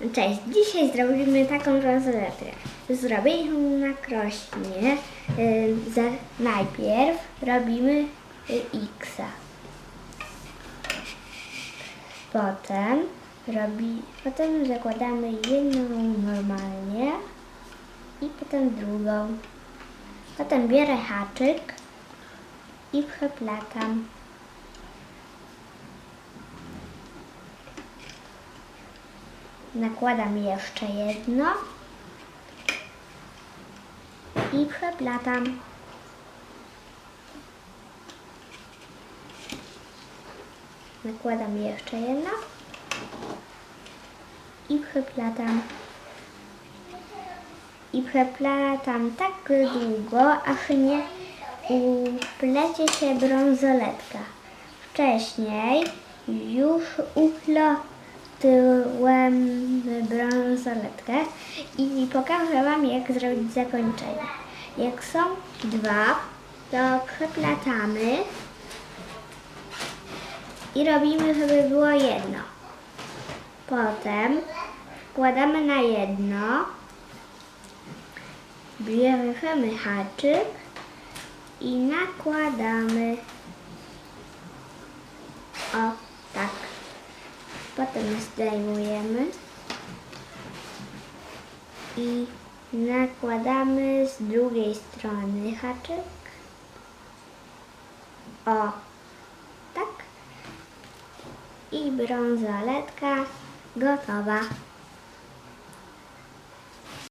Cześć, dzisiaj zrobimy taką bransoletę. Zrobimy ją na krośnie. Y, najpierw robimy y, X. Potem robi, potem zakładamy jedną normalnie i potem drugą. Potem bierę haczyk i przeplatam. Nakładam jeszcze jedno i przeplatam. Nakładam jeszcze jedno i przeplatam. I przeplatam tak długo, aż nie uplecie się brązoletka. Wcześniej już uplotyłem brązoletkę i pokażę Wam, jak zrobić zakończenie. Jak są dwa, to przeplatamy i robimy, żeby było jedno. Potem wkładamy na jedno, bierzemy haczyk i nakładamy. Potem zdejmujemy i nakładamy z drugiej strony haczyk. O, tak. I brązoletka gotowa.